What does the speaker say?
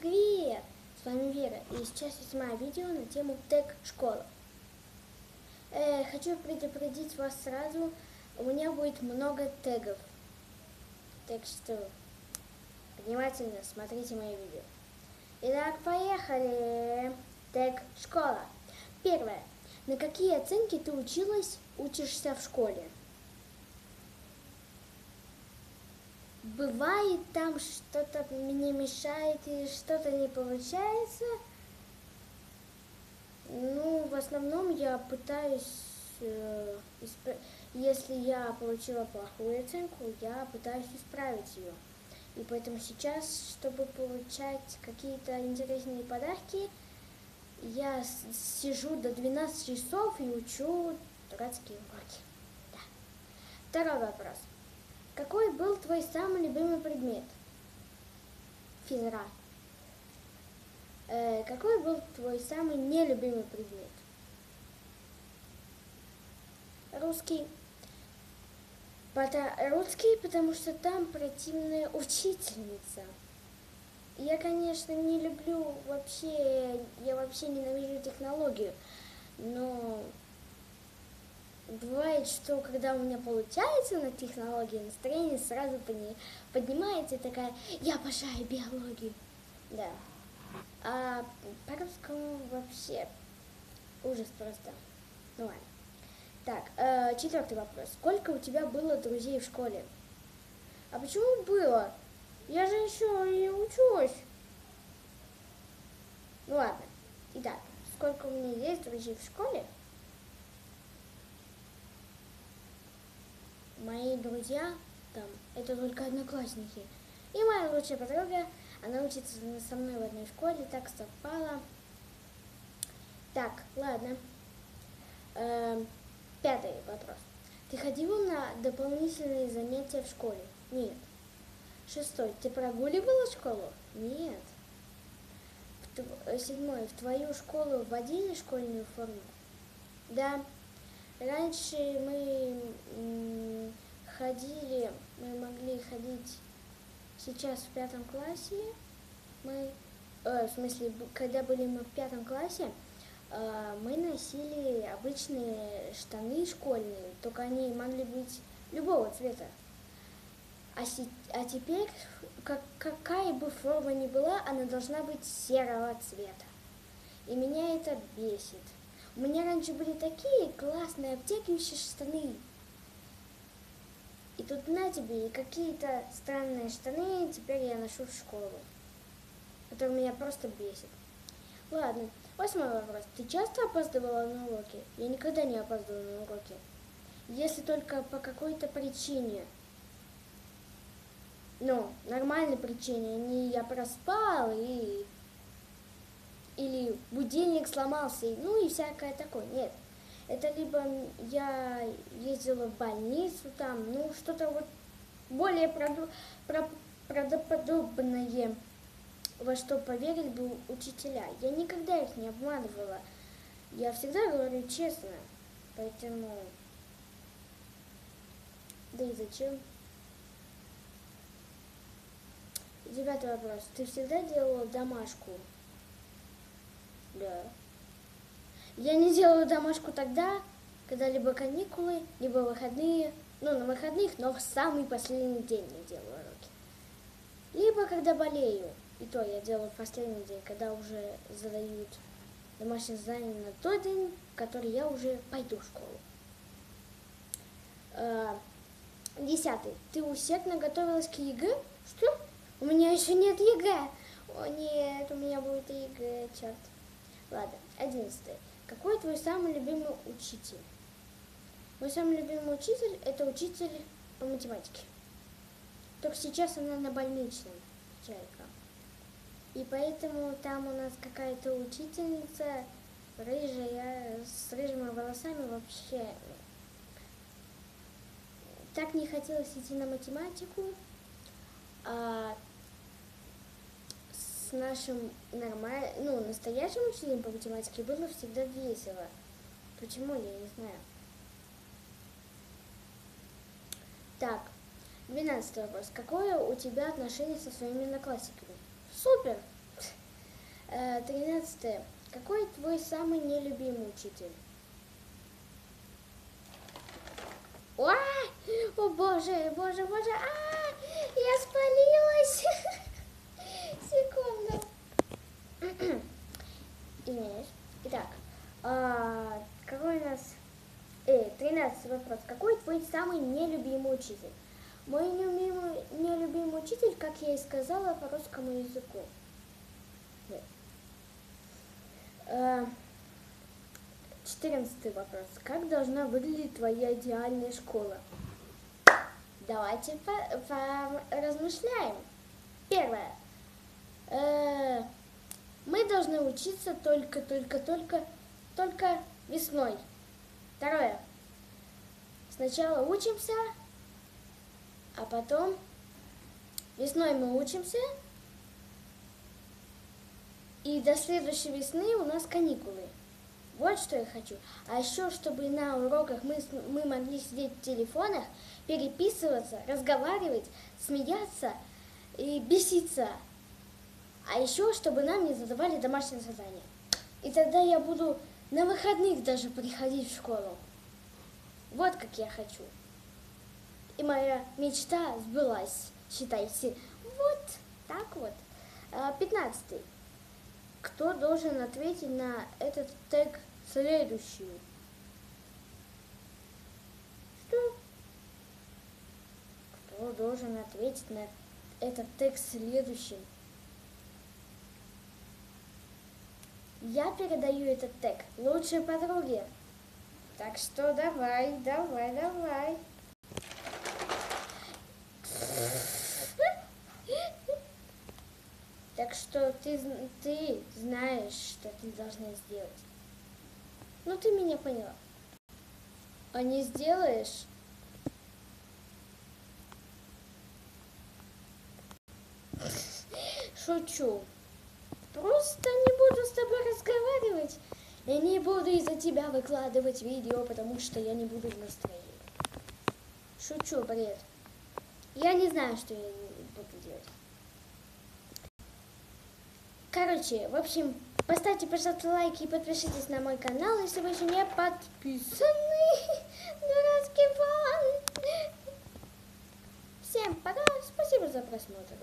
Привет! С вами Вера, и сейчас я снимаю видео на тему тег-школа. Э, хочу предупредить вас сразу, у меня будет много тегов. Так что внимательно смотрите мои видео. Итак, поехали! Тег-школа. Первое. На какие оценки ты училась, учишься в школе? Бывает там что-то мне мешает и что-то не получается. Ну, в основном я пытаюсь, э, исп... если я получила плохую оценку, я пытаюсь исправить ее. И поэтому сейчас, чтобы получать какие-то интересные подарки, я сижу до 12 часов и учу дурацкие уроки. Да. Второй вопрос. Какой был твой самый любимый предмет? Физра. Э, какой был твой самый нелюбимый предмет? Русский. Русский, потому что там противная учительница. Я, конечно, не люблю вообще, я вообще ненавижу технологию, но бывает, что когда у меня получается на технологии, настроение сразу поднимается и такая, я обожаю биологию. Да. А по-русскому вообще ужас просто. Ну ладно. Так, э, четвертый вопрос. Сколько у тебя было друзей в школе? А почему было? Я же еще и учусь. Ну ладно. Итак, сколько у меня есть друзей в школе? Мои друзья там, это только одноклассники. И моя лучшая подруга, она учится со мной в одной школе, так совпало. Так, ладно. Э, пятый вопрос. Ты ходила на дополнительные занятия в школе? Нет. Шестой. Ты прогуливала школу? Нет. В, седьмой. В твою школу вводили школьную форму? Да. Раньше мы ходили, мы могли ходить сейчас в пятом классе, мы, э, в смысле, когда были мы в пятом классе, э, мы носили обычные штаны школьные, только они могли быть любого цвета. А, си, а теперь, как, какая бы форма ни была, она должна быть серого цвета. И меня это бесит. У меня раньше были такие классные обтягивающие штаны. И тут на тебе какие-то странные штаны теперь я ношу в школу. Это меня просто бесит. Ладно, восьмой вопрос. Ты часто опаздывала на уроки? Я никогда не опаздывала на уроки. Если только по какой-то причине. Ну, нормальной причине. Не я проспал и или будильник сломался, ну и всякое такое. Нет, это либо я ездила в больницу там, ну что-то вот более правду, правдоподобное, во что поверили бы учителя. Я никогда их не обманывала. Я всегда говорю честно, поэтому... Да и зачем? Девятый вопрос. Ты всегда делала домашку? Да. Я не делаю домашку тогда, когда либо каникулы, либо выходные. Ну, на выходных, но в самый последний день я делаю уроки. Либо когда болею. И то я делаю в последний день, когда уже задают домашнее задание на тот день, в который я уже пойду в школу. А, десятый. Ты усердно готовилась к ЕГЭ? Что? У меня еще нет ЕГЭ. О нет, у меня будет ЕГЭ, черт. Ладно, одиннадцатый. Какой твой самый любимый учитель? Мой самый любимый учитель – это учитель по математике. Только сейчас она на больничном, чайка. И поэтому там у нас какая-то учительница рыжая, с рыжими волосами вообще. Так не хотелось идти на математику, а с нашим нормальным, ну, настоящим учителем по математике было всегда весело. Почему, я не знаю. Так, двенадцатый вопрос. Какое у тебя отношение со своими одноклассниками? Супер! Э, Тринадцатое. Какой твой самый нелюбимый учитель? Ой, о боже, боже, боже, а, я спалилась. Секунду. Извиняюсь. Итак, а, какой у нас... Э, 13 вопрос. Какой твой самый нелюбимый учитель? Мой нелюбимый, нелюбимый учитель, как я и сказала, по русскому языку. А, Четырнадцатый вопрос. Как должна выглядеть твоя идеальная школа? Давайте поразмышляем. Первое. Мы должны учиться только, только, только, только весной. Второе. Сначала учимся, а потом весной мы учимся, и до следующей весны у нас каникулы. Вот что я хочу. А еще, чтобы на уроках мы, мы могли сидеть в телефонах, переписываться, разговаривать, смеяться и беситься. А еще, чтобы нам не задавали домашние задания. И тогда я буду на выходных даже приходить в школу. Вот как я хочу. И моя мечта сбылась, считайте. Вот так вот. А, пятнадцатый. Кто должен ответить на этот тег следующую? Что? Кто должен ответить на этот текст следующим? Я передаю этот тег лучшей подруге. Так что давай, давай, давай. Так что ты, ты знаешь, что ты должна сделать. Ну, ты меня поняла. А не сделаешь? Шучу. Просто не буду с тобой разговаривать. Я не буду из-за тебя выкладывать видео, потому что я не буду в настроении. Шучу, бред. Я не знаю, что я буду делать. Короче, в общем, поставьте, пожалуйста, лайки и подпишитесь на мой канал, если вы еще не подписаны. Дурацкий план. Всем пока, спасибо за просмотр.